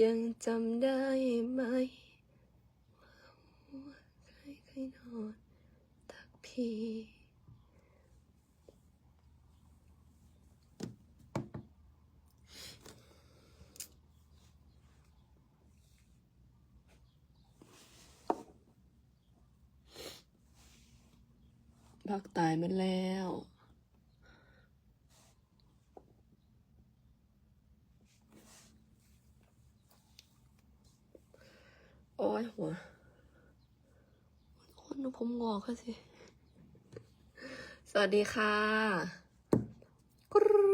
ยังจำได้ไหมว่าใครเคยนอนตักพี่พักตายมันแล้ว โอ้ยหัวคนผมงอกค่ะสิ สวัสดีค่ะกรู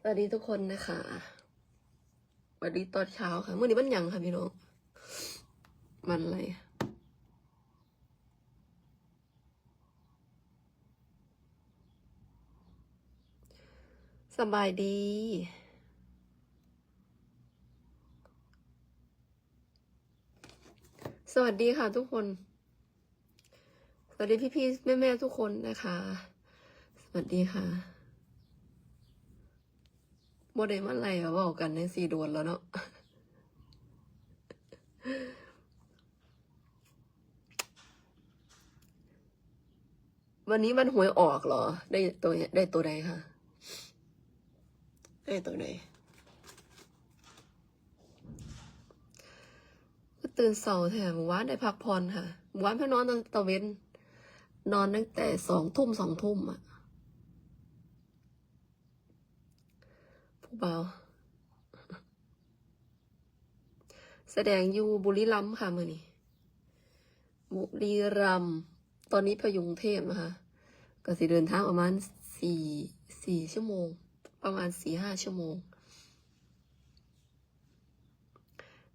สวัสดีทุกคนนะคะสวัสดีตอนเช้าค่ะเมื่อนี้มันยังค่ะพี่น้อง มันอะไรสบายดี สวัสดีค่ะทุกคน สวัสดีพี่ๆแม่ๆทุกคนนะคะ สวัสดีค่ะโมเดลมันอะไรอะบอกกันในสีโดวนแล้วเนาะวันนี้มันหวยออกเหรอ ได้ตัวได้ตัวใดคะได้ตัวใด ตื่นเสาร์แถมว่านได้พักผ่อนค่ะหมว่านเพื่อนอนตั้งตะเวนนอนตั้งแต่สองทุ่มสองทุ่มอะผู้เบาแสดงอยู่บุรีรัมย์ค่ะมื่อนี้บุรีรัมย์ตอนนี้พยุงเทพนะคะก็สิเดินทางประมาณสี่สี่ชั่วโมง ประมาณสี่ห้าชั่วโมง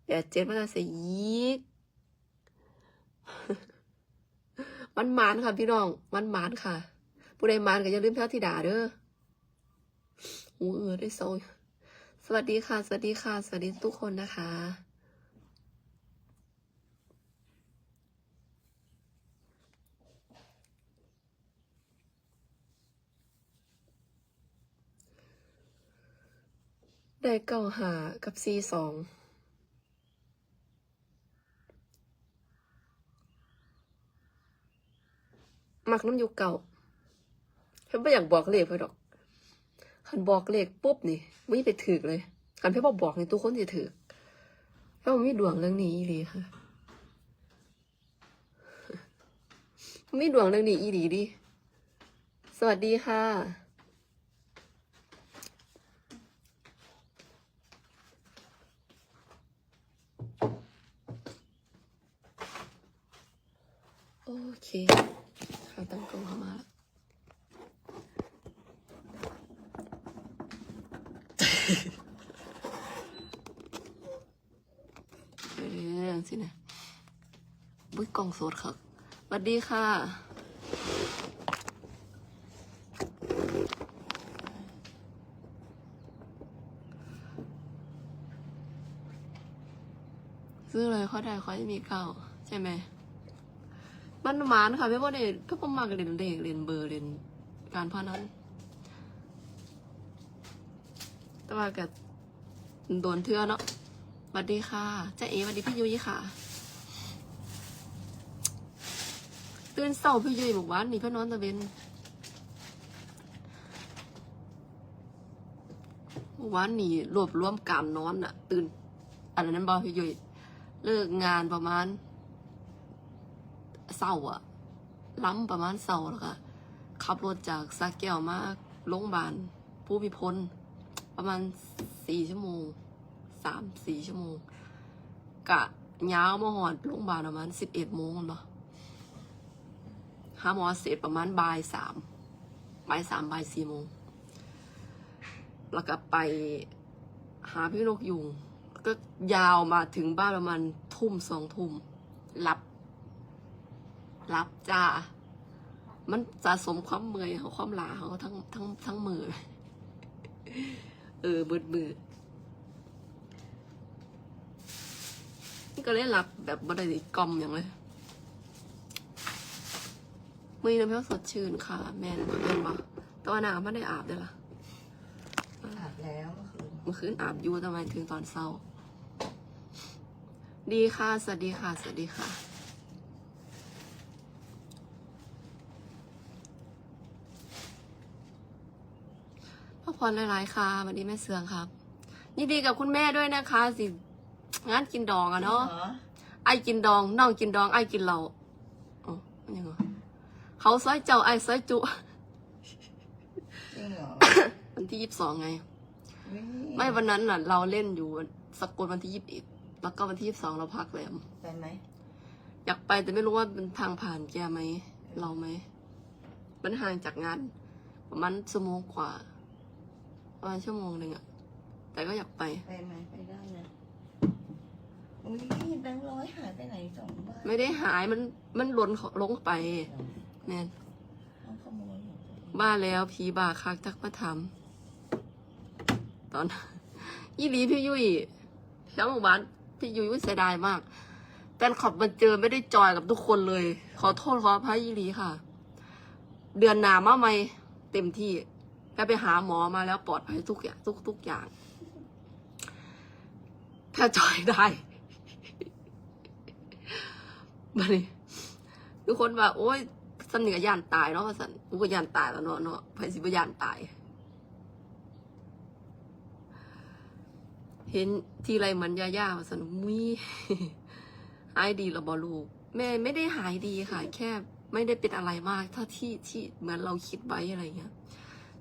เดี๋ยวเจ็ดมันจะเสียยีกมันหมานค่ะพี่น้อง มันหมานค่ะ ผู้ใดหมานก็อย่าลืมพระธิดาเด้อหูเออได้โซยสวัสดีค่ะ สวัสดีค่ะ สวัสดีทุกคนนะคะได้เก้าหากับซีสอง มักน้ำยุคเก่าเพิ่นไม่อยากบอกเลขเพื่นดอกคันบอกเลขปุ๊บนี่ไม่ไปถือเลยคันเพิ่นบอกบอกนี่ทุกคนจะถือเพราะมันมีดวงเรื่องนี้อีหลีค่ะไมีดวงเรื่องนี้อีหลีดิ สวัสดีค่ะ โอเค เขาตั้งกล้องเข้ามาเรื่องสินะบุ้ยกล่องโสดครับสวัสดีค่ะซื้อเลยเขาได้เขาจะมีเก้าใช่ไหม มันมานค่ะไม่ว่าเด็ก็ประมาณเรียนเลขเรียนเบอร์เรียนการพนันแต่ว่ากับโดนเทือเนาะสวัสดีค่ะเจ๊เอสวัสดีพี่ยุ้ยค่ะ ตื่นเศร้าพี่ยุ้ยบอกว่านี่เพื่อนนอนตะเวนวันนี้รวบรวมการนอนอะตื่นอันนั้นบอพี่ยุ้ยเลิกงานประมาณ เศร้าอะล้ำประมาณเศร้าแล้วก็ขับรถจากสาแก้วมาโรงพยาบาลผู้พิพลประมาณสี่ชั่วโมงสามสี่ชั่วโมงกะยาวมาหอดโรงพยาบาลประมาณสิบเอ็ดโมงเนาะหาหมอเสร็จประมาณบ่ายสามบ่ายสามบ่ายสี่โมงแล้วก็ไปหาพี่นกยุงก็ยาวมาถึงบ้านประมาณทุ่มสองทุ่มหลับ รับจ้า มันสะสมความเมื่อยเขาความลาเขาทั้งทั้งทั้งมือ เออมืดมือนี่ก็เลยรับแบบบันไดกลมอย่างเลยมือน้ำเพียวสดชื่นค่ะ แม่นบ่แม่นบ่แตัวาน้ำไม่ได้อาบด้วยล่ะอาบแล้วเมื่อคืนเมื่อคืนอาบอยู่ทำไมถึงตอนเศร้า ดีค่ะ สวัสดีค่ะ สวัสดีค่ะ ผ่อนหลายๆค่ะวัสดีแม่เสืองครับยินดีกับคุณแม่ด้วยนะคะสิงานกินดองอะเนาะไอ้กินดองน้องกินดองไอ้กินเหล้าอ๋อมันยังไงเขาซอยเจ้าไอ้ซอยจุเหรอวันที่ยี่สิบสองไง ไม่วันนั้นน่ะ เราเล่นอยู่สกลวันที่ยี่สิบเอ็ดแล้วก็วันที่ยี่สิบสองเราพักแรมไปไหมอยากไปแต่ไม่รู้ว่าเป็นทางผ่านแกไหม เราไหมมันห่างจากงานประมาณชั่วโมงกว่า ประมาณชั่วโมงหนึ่งอะแต่ก็อยากไป ไปไหมไปได้นะอุ้ยแบงค์ร้อยหายไปไหนสองบาทไม่ได้หายมันมันหล่นลงไปแน่นเอาขโมยเหรอบ้าแล้วผีบาคักจักมาทำตอน ยี่หลีพี่ยุ้ยแถวหมู่บ้านพี่ยุ้ยเสียดายมากแฟนคลับมันเจอไม่ได้จอยกับทุกคนเลย ขอโทษขออภัยยี่หลีค่ะ เดือนหนามาไหมเต็มที่ แค่ไปหาหมอมาแล้วปลอดภัยทุกอย่างทุกทุกอย่าง ถ้าจอยได้มาเลยทุกคนว่า โอ๊ยสำเนียกยานตายเนาะสันกูก็ยานตายแล้วเนาะเนาะไผสิบยานตาย เห็นทีไรเหมือนยาย่าสันมุยหายดีแล้วบอลูกแม่ไม่ได้หายดีค่ะ แค่ไม่ได้เป็นอะไรมาก เท่าที่ที่เหมือนเราคิดไว้อะไรเงี้ย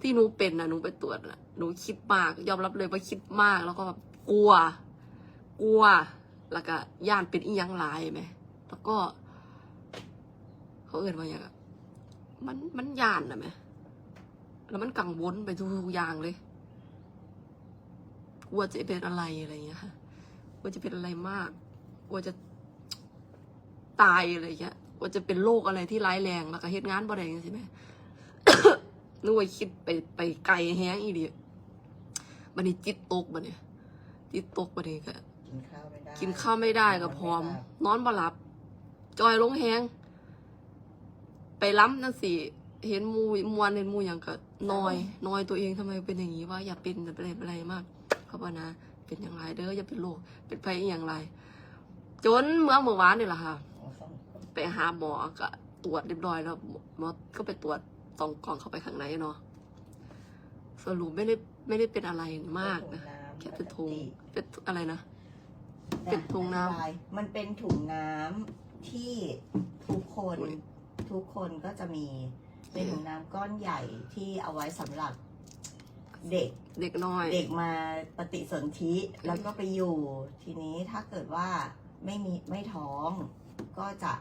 ที่หนูเป็นนะหนูไปตรวจนะหนูคิดมาก ยอมรับเลยว่าคิดมาก แล้วก็แบบกลัว กลัว แล้วก็ย่านเป็นอียังหลายไหมแล้วก็ เขาเอ่นว่าอย่างมันมันย่านนะไหมแล้วมันกังวลไปทุกอย่างเลย กลัวจะเป็นอะไรอะไรอย่างเงี้ยกลัวจะเป็นอะไรมากกลัวจะตายอะไรอย่างเงี้ยกลัวจะเป็นโรคอะไรที่ร้ายแรงแล้วก็เหตุงานบ่ได้จังซี่แหม นึกว่าคิดไปไปไกลแฮงอีดีบันนี้จิตตกบันนี้จิตตกบันนี้ก็กินข้าวไม่ได้กินข้าวไม่ได้ก็พร้อม นอนบ่หลับ จอยลงแฮงไปล้ำนั่นสิเห็นหมูมวนเห็นหมูอย่างก็นอยนอยตัวเองทำไมเป็นอย่างนี้ว่าอย่าเป็นอย่าเป็นอะไรมากเขาบอกนะ เป็นอย่างไรเด้ออย่าเป็นโรคเป็นไปอหย่างไร จนเมื่อเมื่อวานนี่แหละค่ะโอ้สองคนไปหาหมอก็ตรวจเรียบร้อยแล้วหมอก็ไปตรวจ ส่องกล่องเข้าไปข้างในเนาะสรุปไม่ได้ไม่ได้เป็นอะไรมากนะแค่เป็นทุงเป็นอะไรนะ เป็นถุงน้ำอธิบายมันเป็นถุงน้ำที่ทุกคนอุ๊ยทุกคนก็จะมีเป็นถุงน้ำก้อนใหญ่ที่เอาไว้สำหรับเด็กเด็กน้อย เด็กมาปฏิสนธิแล้วก็ไปอยู่ ทีนี้ถ้าเกิดว่าไม่มีไม่ท้องก็จะ